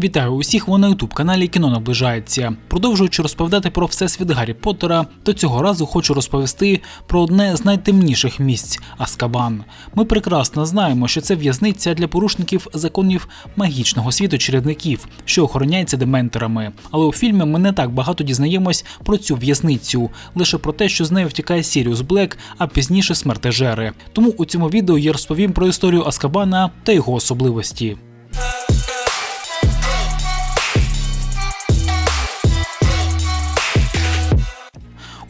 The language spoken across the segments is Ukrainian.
Вітаю усіх ви на ютуб каналі Кіно наближається. Продовжуючи розповідати про всесвіт Гаррі Поттера, то цього разу хочу розповісти про одне з найтемніших місць Аскабан. Ми прекрасно знаємо, що це в'язниця для порушників законів магічного світу чарівників, що охороняється дементорами. Але у фільмі ми не так багато дізнаємось про цю в'язницю, лише про те, що з нею втікає Сіріус Блек, а пізніше смертежери. Тому у цьому відео я розповім про історію Аскабана та його особливості.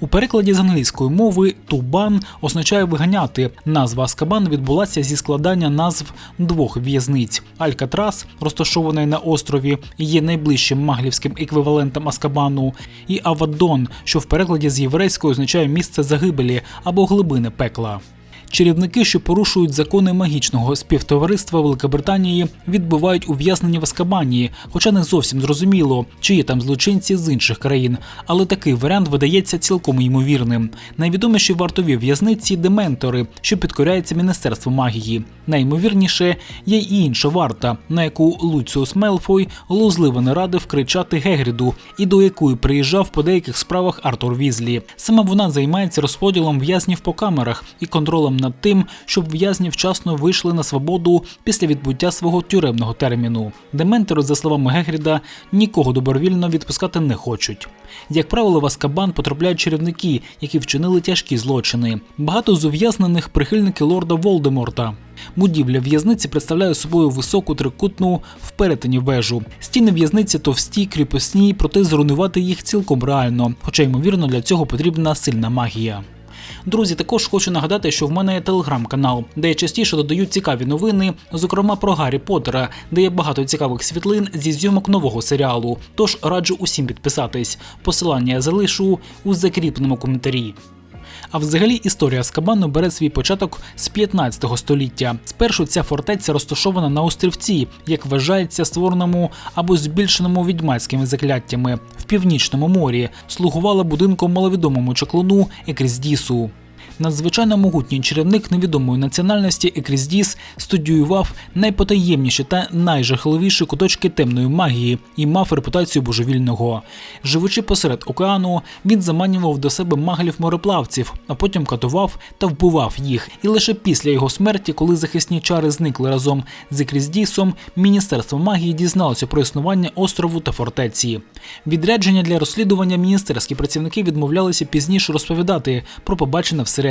У перекладі з англійської мови тубан означає виганяти. Назва Аскабан відбулася зі складання назв двох в'язниць. Алькатрас, розташований на острові, є найближчим маглівським еквівалентом Аскабану, і Авадон, що в перекладі з єврейської означає місце загибелі або глибини пекла. Чарівники, що порушують закони магічного співтовариства Великобританії, відбувають ув'язнення в Аскабані, хоча не зовсім зрозуміло, чи є там злочинці з інших країн. Але такий варіант видається цілком ймовірним. Найвідоміші вартові в'язниці дементори, що підкоряються Міністерству магії. Найімовірніше є й інша варта, на яку Луціус Мелфой лузливо не радив кричати Гегріду, і до якої приїжджав по деяких справах Артур Візлі. Саме вона займається розподілом в'язнів по камерах і контролем над тим, щоб в'язні вчасно вийшли на свободу після відбуття свого тюремного терміну. Дементори, за словами Гегріда, нікого добровільно відпускати не хочуть. Як правило, в Аскабан потрапляють чарівники, які вчинили тяжкі злочини. Багато з ув'язнених прихильники лорда Волдеморта. Будівля в'язниці представляє собою високу трикутну в перетині вежу. Стіни в'язниці товсті, кріпосні, проте зруйнувати їх цілком реально, хоча ймовірно для цього потрібна сильна магія. Друзі, також хочу нагадати, що в мене є телеграм-канал, де я частіше додаю цікаві новини, зокрема про Гаррі Поттера, де є багато цікавих світлин зі зйомок нового серіалу. Тож раджу усім підписатись. Посилання я залишу у закріпленому коментарі. А взагалі історія Скабану бере свій початок з 15 століття. Спершу ця фортеця розташована на острівці, як вважається створеному або збільшеному відьмацькими закляттями в північному морі, слугувала будинком маловідомому чаклуну Екріздісу. Надзвичайно могутній чарівник невідомої національності Екріздіс студіював найпотаємніші та найжахливіші куточки темної магії і мав репутацію божевільного. Живучи посеред океану, він заманював до себе маглів мореплавців, а потім катував та вбивав їх. І лише після його смерті, коли захисні чари зникли разом з Екріздісом, Міністерство магії дізналося про існування острову та фортеці. Відрядження для розслідування міністерські працівники відмовлялися пізніше розповідати про побачене всередині.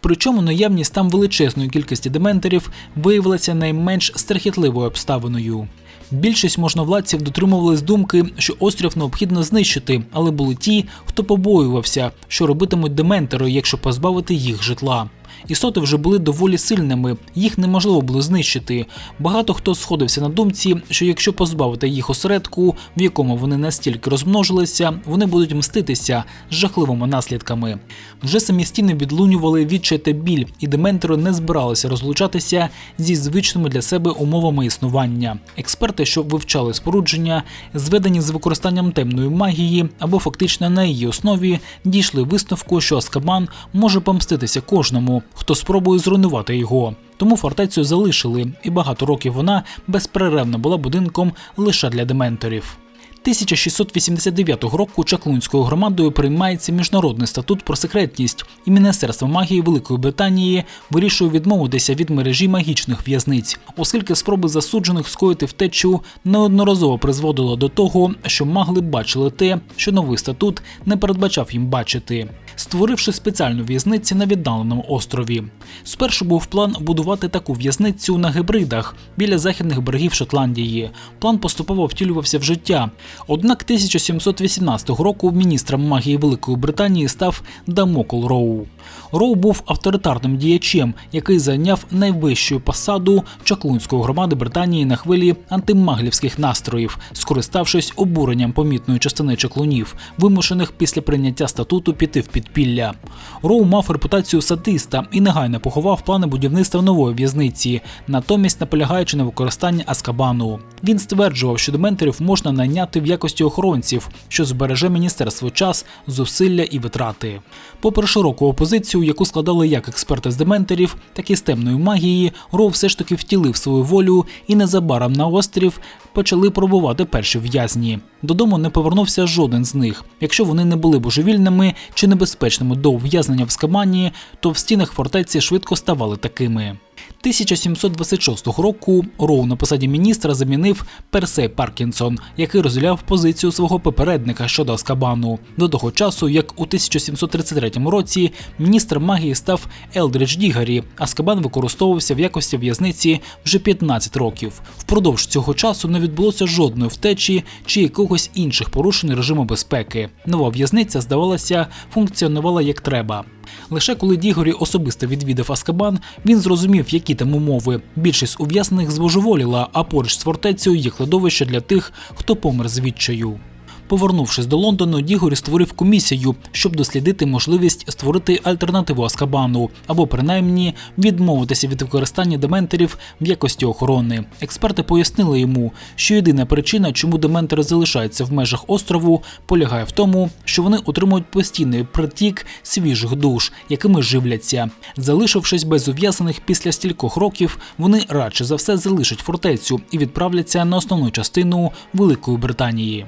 Причому наявність там величезної кількості дементорів виявилася найменш страхітливою обставиною. Більшість можновладців дотримувались думки, що острів необхідно знищити, але були ті, хто побоювався, що робитимуть дементори, якщо позбавити їх житла. Істоти вже були доволі сильними, їх неможливо було знищити. Багато хто сходився на думці, що якщо позбавити їх осередку, в якому вони настільки розмножилися, вони будуть мститися з жахливими наслідками. Вже самі стіни відлунювали відчай та біль, і дементори не збиралися розлучатися зі звичними для себе умовами існування. Експерти, що вивчали спорудження, зведені з використанням темної магії або фактично на її основі, дійшли висновку, що Аскабан може помститися кожному хто спробує зруйнувати його. Тому фортецю залишили, і багато років вона безперервно була будинком лише для дементорів. 1689 року Чаклунською громадою приймається міжнародний статут про секретність, і Міністерство магії Великої Британії вирішує відмовитися від мережі магічних в'язниць, оскільки спроби засуджених скоїти втечу неодноразово призводило до того, що магли бачили те, що новий статут не передбачав їм бачити, створивши спеціальну в'язницю на віддаленому острові. Спершу був план будувати таку в'язницю на гибридах біля західних берегів Шотландії. План поступово втілювався в життя. Однак 1718 року міністром магії Великої Британії став Дамокл Роу. Роу був авторитарним діячем, який зайняв найвищу посаду чаклунської громади Британії на хвилі антимаглівських настроїв, скориставшись обуренням помітної частини чаклунів, вимушених після прийняття статуту піти в підпільне підпілля. Роу мав репутацію садиста і негайно поховав плани будівництва нової в'язниці, натомість наполягаючи на використанні Аскабану. Він стверджував, що дементорів можна найняти в якості охоронців, що збереже міністерство час, зусилля і витрати. Попри широку опозицію, яку складали як експерти з дементорів, так і з темної магії, Роу все ж таки втілив свою волю, і незабаром на острів почали пробувати перші в'язні. Додому не повернувся жоден з них. Якщо вони не були божевільними чи небезпечними до ув'язнення в Скаманії, то в стінах фортеці швидко ставали такими. 1726 року Роу на посаді міністра замінив Персей Паркінсон, який розділяв позицію свого попередника щодо Аскабану. До того часу, як у 1733 році міністр магії став Елдридж Дігарі, Аскабан використовувався в якості в'язниці вже 15 років. Впродовж цього часу не відбулося жодної втечі чи якогось інших порушень режиму безпеки. Нова в'язниця, здавалося, функціонувала як треба. Лише коли Дігорі особисто відвідав Аскабан, він зрозумів, які там умови. Більшість ув'язнених збожеволіла, а поруч з фортецею є кладовище для тих, хто помер з відчаю. Повернувшись до Лондону, Дігорі створив комісію, щоб дослідити можливість створити альтернативу Аскабану або принаймні відмовитися від використання дементорів в якості охорони. Експерти пояснили йому, що єдина причина, чому дементори залишаються в межах острову, полягає в тому, що вони отримують постійний притік свіжих душ, якими живляться. Залишившись без ув'язаних після стількох років, вони радше за все залишать фортецю і відправляться на основну частину Великої Британії.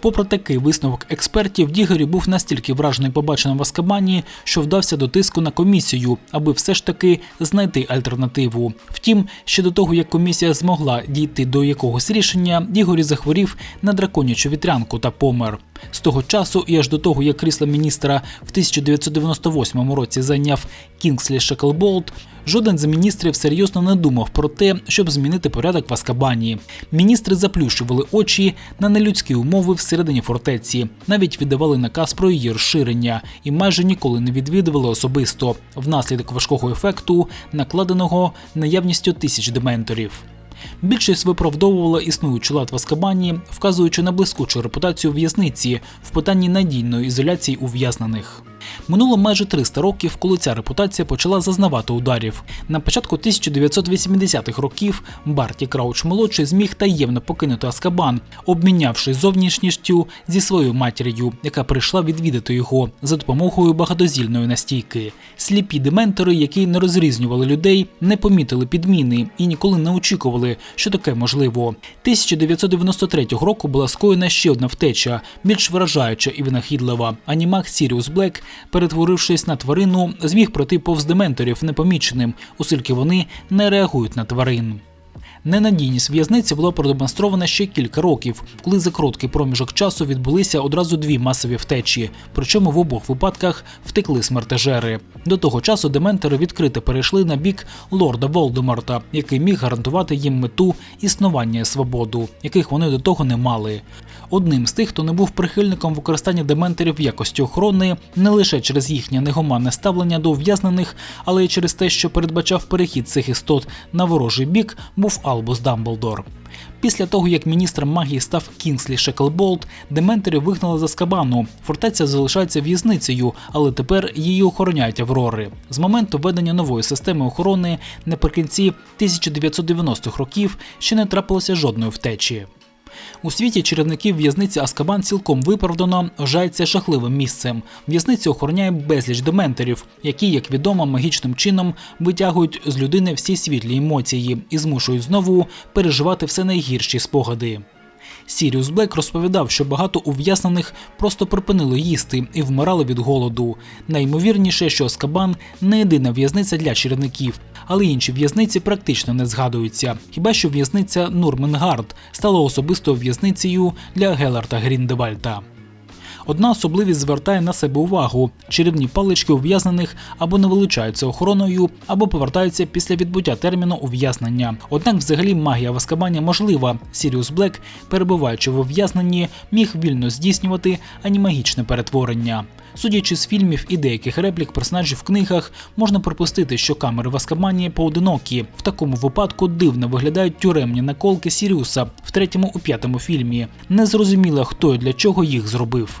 Попри такий висновок експертів, Дігері був настільки вражений побаченим в Аскабані, що вдався до тиску на комісію, аби все ж таки знайти альтернативу. Втім, ще до того як комісія змогла дійти до якогось рішення, Дігорі захворів на драконячу вітрянку та помер. З того часу і аж до того, як крісло міністра в 1998 році зайняв Кінгслі Шеклболт, жоден з міністрів серйозно не думав про те, щоб змінити порядок в Аскабані. Міністри заплющували очі на нелюдські умови всередині фортеці, навіть віддавали наказ про її розширення і майже ніколи не відвідували особисто внаслідок важкого ефекту, накладеного наявністю тисяч дементорів. Більшість виправдовувала існуючу лад в Аскабані, вказуючи на блискучу репутацію в'язниці в питанні надійної ізоляції ув'язнених. Минуло майже 300 років, коли ця репутація почала зазнавати ударів. На початку 1980-х років Барті Крауч молодший зміг таємно покинути Аскабан, обмінявшись зовнішністю зі своєю матір'ю, яка прийшла відвідати його за допомогою багатозільної настійки. Сліпі дементори, які не розрізнювали людей, не помітили підміни і ніколи не очікували, що таке можливо. 1993 року була скоєна ще одна втеча, більш вражаюча і винахідлива. Анімак Сіріус Блек перетворившись на тварину, зміг пройти повз дементорів непоміченим, оскільки вони не реагують на тварин. Ненадійність в'язниці була продемонстрована ще кілька років, коли за короткий проміжок часу відбулися одразу дві масові втечі. Причому в обох випадках втекли смертежери. До того часу дементери відкрито перейшли на бік лорда Волдеморта, який міг гарантувати їм мету існування і свободу, яких вони до того не мали. Одним з тих, хто не був прихильником використання дементорів в якості охорони, не лише через їхнє негуманне ставлення до ув'язнених, але й через те, що передбачав перехід цих істот на ворожий бік, був Албус Дамблдор. Після того, як міністром магії став Кінслі Шеклболт, дементорів вигнали за Скабану. Фортеця залишається в'язницею, але тепер її охороняють Аврори. З моменту введення нової системи охорони наприкінці 1990-х років ще не трапилося жодної втечі. У світі чарівників в'язниці Аскабан цілком виправдано вважається жахливим місцем. В'язницю охороняє безліч дементорів, які, як відомо, магічним чином витягують з людини всі світлі емоції і змушують знову переживати все найгірші спогади. Сіріус Блек розповідав, що багато ув'язнених просто припинили їсти і вмирали від голоду. Найімовірніше, що Аскабан не єдина в'язниця для чарівників, але інші в'язниці практично не згадуються. Хіба що в'язниця Нурменгард стала особистою в'язницею для Геларта Гріндевальта. Одна особливість звертає на себе увагу: чарівні палички ув'язнених або не вилучаються охороною, або повертаються після відбуття терміну ув'язнення. Однак, взагалі, магія в Аскабані можлива. Сіріус Блек, перебуваючи в ув'язненні, міг вільно здійснювати анімагічне перетворення. Судячи з фільмів і деяких реплік персонажів в книгах, можна припустити, що камери в Аскабані поодинокі. В такому випадку дивно виглядають тюремні наколки Сіріуса в третьому у п'ятому фільмі. Незрозуміло, хто і для чого їх зробив.